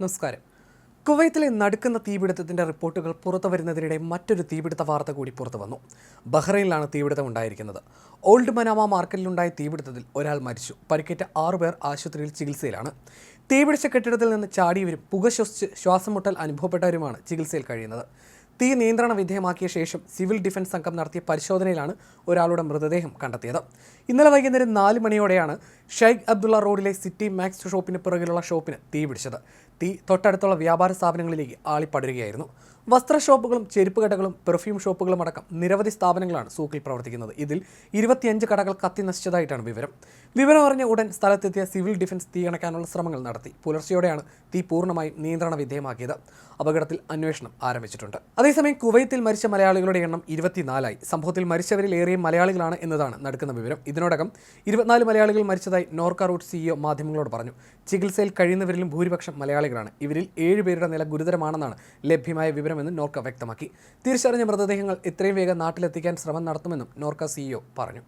നമസ്കാരം. കുവൈത്തിലെ നടുക്കുന്ന തീപിടുത്തത്തിന്റെ റിപ്പോർട്ടുകൾ പുറത്തു വരുന്നതിനിടെ മറ്റൊരു തീപിടുത്ത വാർത്ത കൂടി പുറത്തു വന്നു. ബഹ്റൈനിലാണ് തീപിടുത്തം ഉണ്ടായിരിക്കുന്നത്. ഓൾഡ് മനാമ മാർക്കറ്റിലുണ്ടായ തീപിടുത്തത്തിൽ ഒരാൾ മരിച്ചു. പരിക്കേറ്റ ആറുപേർ ആശുപത്രിയിൽ ചികിത്സയിലാണ്. തീപിടിച്ച കെട്ടിടത്തിൽ നിന്ന് ചാടിയവരും പുക ശ്വസിച്ച് ശ്വാസം മുട്ടൽ അനുഭവപ്പെട്ടവരുമാണ് ചികിത്സയിൽ കഴിയുന്നത്. തീ നിയന്ത്രണ വിധേയമാക്കിയ ശേഷം സിവിൽ ഡിഫൻസ് സംഘം നടത്തിയ പരിശോധനയിലാണ് ഒരാളുടെ മൃതദേഹം കണ്ടെത്തിയത്. ഇന്നലെ വൈകുന്നേരം നാല് മണിയോടെയാണ് ഷെയ്ഖ് അബ്ദുള്ള റോഡിലെ സിറ്റി മാക്സ് ഷോപ്പിന് പിറകിലുള്ള ഷോപ്പിന് തീ പിടിച്ചത്. തീ തൊട്ടടുത്തുള്ള വ്യാപാര സ്ഥാപനങ്ങളിലേക്ക് ആളിപ്പടരുകയായിരുന്നു. വസ്ത്ര ഷോപ്പുകളും ചെരുപ്പ് കടകളും പെർഫ്യൂം ഷോപ്പുകളും അടക്കം നിരവധി സ്ഥാപനങ്ങളാണ് സൂക്കിൽ പ്രവർത്തിക്കുന്നത്. ഇതിൽ ഇരുപത്തിയഞ്ച് കടകൾ കത്തി നശിച്ചതായിട്ടാണ് വിവരം. വിവരം അറിഞ്ഞ ഉടൻ സ്ഥലത്തെത്തിയ സിവിൽ ഡിഫൻസ് തീ അണയ്ക്കാനുള്ള ശ്രമങ്ങൾ നടത്തി. പുലർച്ചെയോടെയാണ് തീ പൂർണമായും നിയന്ത്രണ വിധേയമാക്കിയത്. അപകടത്തിൽ അന്വേഷണം ആരംഭിച്ചിട്ടുണ്ട്. അതേസമയം കുവൈത്തിൽ മരിച്ച മലയാളികളുടെ എണ്ണം ഇരുപത്തിനാലായി. സംഭവത്തിൽ മരിച്ചവരിൽ ഏറെയും മലയാളികളാണ് എന്നതാണ് നടക്കുന്ന വിവരം. ഇതിനോടകം ഇരുപത്തിനാല് മലയാളികൾ മരിച്ചതായി നോർക്ക റൂട്ട് സിഇഒ മാധ്യമങ്ങളോട് പറഞ്ഞു. ചികിത്സയിൽ കഴിയുന്നവരിലും ഭൂരിപക്ഷം മലയാളികളാണ്. ഇവരിൽ ഏഴുപേരുടെ നില ഗുരുതരമാണെന്നാണ് ലഭ്യമായ വിവരമെന്ന് നോർക്ക വ്യക്തമാക്കി. തിരിച്ചറിഞ്ഞ മൃതദേഹങ്ങൾ എത്രയും വേഗം നാട്ടിലെത്തിക്കാൻ ശ്രമം നടത്തുമെന്നും നോർക്ക സിഇഒ പറഞ്ഞു.